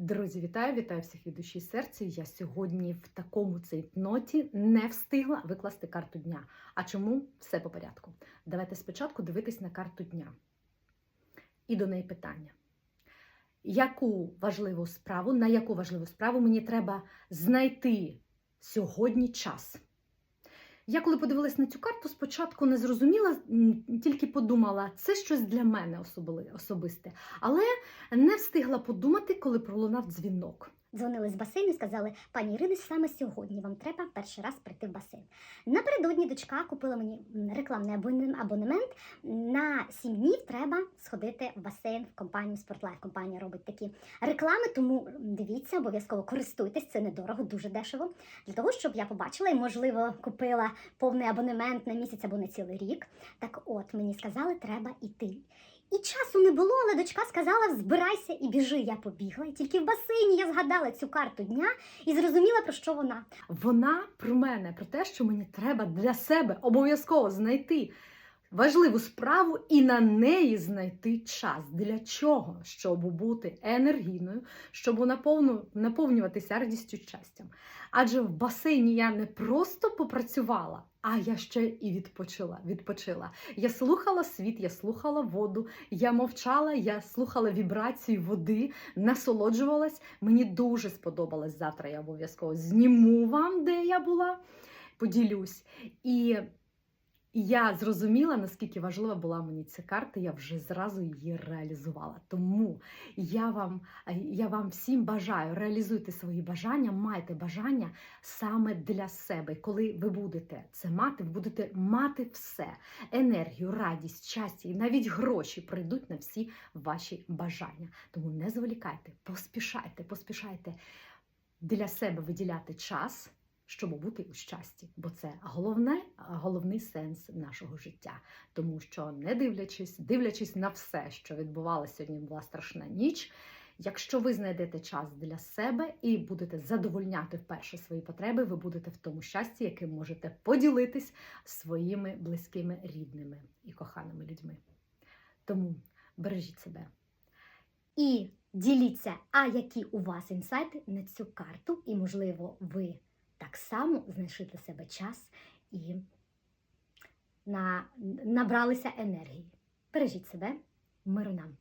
Друзі, вітаю! Вітаю всіх від душі серця. Я сьогодні в такому цейтноті не встигла викласти карту дня. А чому? Все по порядку. Давайте спочатку дивитись на карту дня. І до неї питання. Яку важливу справу, на яку важливу справу мені треба знайти сьогодні час? Я коли подивилась на цю карту, спочатку не зрозуміла, тільки подумала, це щось для мене особисте. Але не встигла подумати, коли пролунав дзвінок. Дзвонили з басейну і сказали, пані Ірино, саме сьогодні вам треба перший раз прийти в басейн. Напередодні дочка купила мені рекламний абоне- абонемент. На сім днів треба сходити в басейн в компанію Спортлайф. Компанія робить такі реклами, тому дивіться, обов'язково користуйтесь, це недорого, дуже дешево. Для того, щоб я побачила і, можливо, купила повний абонемент на місяць або на цілий рік. Так от мені сказали, треба іти. І часу не було, але дочка сказала: збирайся і біжи. Я побігла. І тільки в басейні я згадала цю карту дня і зрозуміла, про що вона. Вона про мене, про те, що мені треба для себе обов'язково знайти важливу справу і на неї знайти час. Для чого? Щоб бути енергійною, щоб наповнюватися радістю щастям. Адже в басейні я не просто попрацювала, а я ще і відпочила. відпочила. Я слухала світ, я слухала воду, я мовчала, я слухала вібрації води, насолоджувалась. Мені дуже сподобалось завтра. Я обов'язково зніму вам, де я була, поділюсь. І я зрозуміла, наскільки важлива була мені ця карта, я вже зразу її реалізувала. Тому я вам, я вам всім бажаю, реалізуйте свої бажання, майте бажання саме для себе. І Коли ви будете це мати, ви будете мати все: енергію, радість, щастя і навіть гроші прийдуть на всі ваші бажання. Тому не зволікайте, поспішайте, поспішайте для себе виділяти час щоб бути у щасті, бо це головне, головний сенс нашого життя. Тому що, не дивлячись, дивлячись на все, що відбувалося сьогодні, була страшна ніч. Якщо ви знайдете час для себе і будете задовольняти вперше свої потреби, ви будете в тому щасті, яким можете поділитись своїми близькими, рідними і коханими людьми. Тому бережіть себе. І діліться, а які у вас інсайти на цю карту, і, можливо, ви так само знайшли для себе час і на, набралися енергії. Бережіть себе, миру нам!